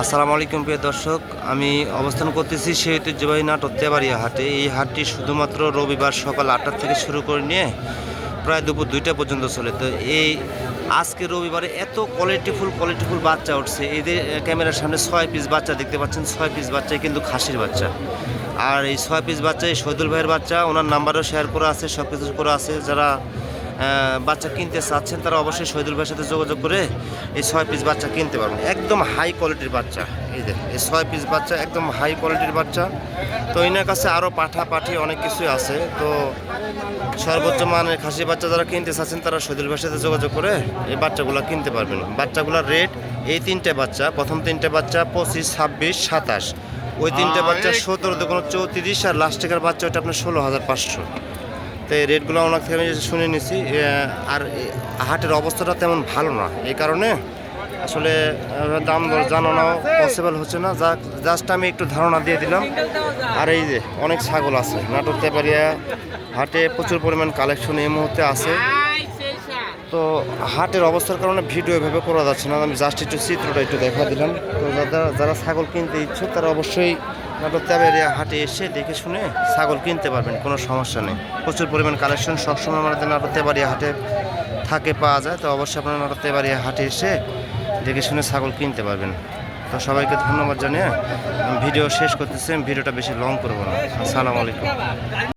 আসসালামু আলাইকুম প্রিয় দর্শক, আমি অবস্থান করতেছি সেই ঐতিহ্যবাহী নাট হত্যাবাড়িয়া হাটে। এই হাটটি শুধুমাত্র রবিবার সকাল আটটা থেকে শুরু করে নিয়ে প্রায় দুপুর দুইটা পর্যন্ত চলে। তো এই আজকে রবিবারে এত কোয়ালিটিফুল কোয়ালিটিফুল বাচ্চা উঠছে। এদের ক্যামেরার সামনে ছয় পিস বাচ্চা দেখতে পাচ্ছেন। ছয় পিস বাচ্চাই কিন্তু খাসির বাচ্চা। আর এই ছয় পিস বাচ্চা এই শহীদুল ভাইয়ের বাচ্চা, ওনার নাম্বারও শেয়ার করা আছে সব কিছু করা আছে। যারা বাচ্চা কিনতে চাচ্ছেন তারা অবশ্যই শহীদুল ভাইয়ের সাথে যোগাযোগ করে এই ছয় পিস বাচ্চা কিনতে পারবেন। একদম হাই কোয়ালিটির বাচ্চা। এই যে এই ছয় পিস বাচ্চা একদম হাই কোয়ালিটির বাচ্চা। তো এনার কাছে আরও পাঠা পাঠি অনেক কিছুই আছে। তো সর্বোচ্চ মানের খাসি বাচ্চা যারা কিনতে চাচ্ছেন তারা শহীদুল ভাইয়ের সাথে যোগাযোগ করে এই বাচ্চাগুলো কিনতে পারবেন। বাচ্চাগুলোর রেট এই তিনটে বাচ্চা প্রথম তিনটে বাচ্চা পঁচিশ ছাব্বিশ সাতাশ। ওই তিনটে বাচ্চা সতেরো কোনো চৌত্রিশ আর লাস্টেকার বাচ্চা ওটা আপনার ষোলো হাজার পাঁচশো। তো এই রেটগুলো ওনার থেকে আমি শুনে নিছি। আর হাটের অবস্থাটা তেমন ভালো না। এই কারণে আসলে দাম দর জানানো পসিবল হচ্ছে না। যা জাস্ট আমি একটু ধারণা দিয়ে দিলাম। আর এই যে, অনেক ছাগল আছে। নাটক তেপারিয়া হাটে প্রচুর পরিমাণ কালেকশন এই মুহূর্তে আছে। তো হাটের অবস্থার কারণে ভিডিও এভাবে করা যাচ্ছে না। আমি জাস্ট একটু চিত্রটা একটু দেখা দিলাম। তো যারা যারা ছাগল কিনতে ইচ্ছুক, তারা অবশ্যই নাটক তেবারিয়া হাটে এসে দেখে শুনে ছাগল কিনতে পারবেন, কোনো সমস্যা নেই। প্রচুর পরিমাণ কালেকশন সবসময় আমাদের নাটক তেবারিয়া হাটে থাকে, পাওয়া যায়। তো অবশ্যই আপনারা নাটক তেবারিয়া হাটে এসে দেখে শুনে ছাগল কিনতে পারবেন। তো সবাইকে ধন্যবাদ জানিয়ে ভিডিও শেষ করতেছি। ভিডিওটা বেশি লং করব না। আসসালামু আলাইকুম।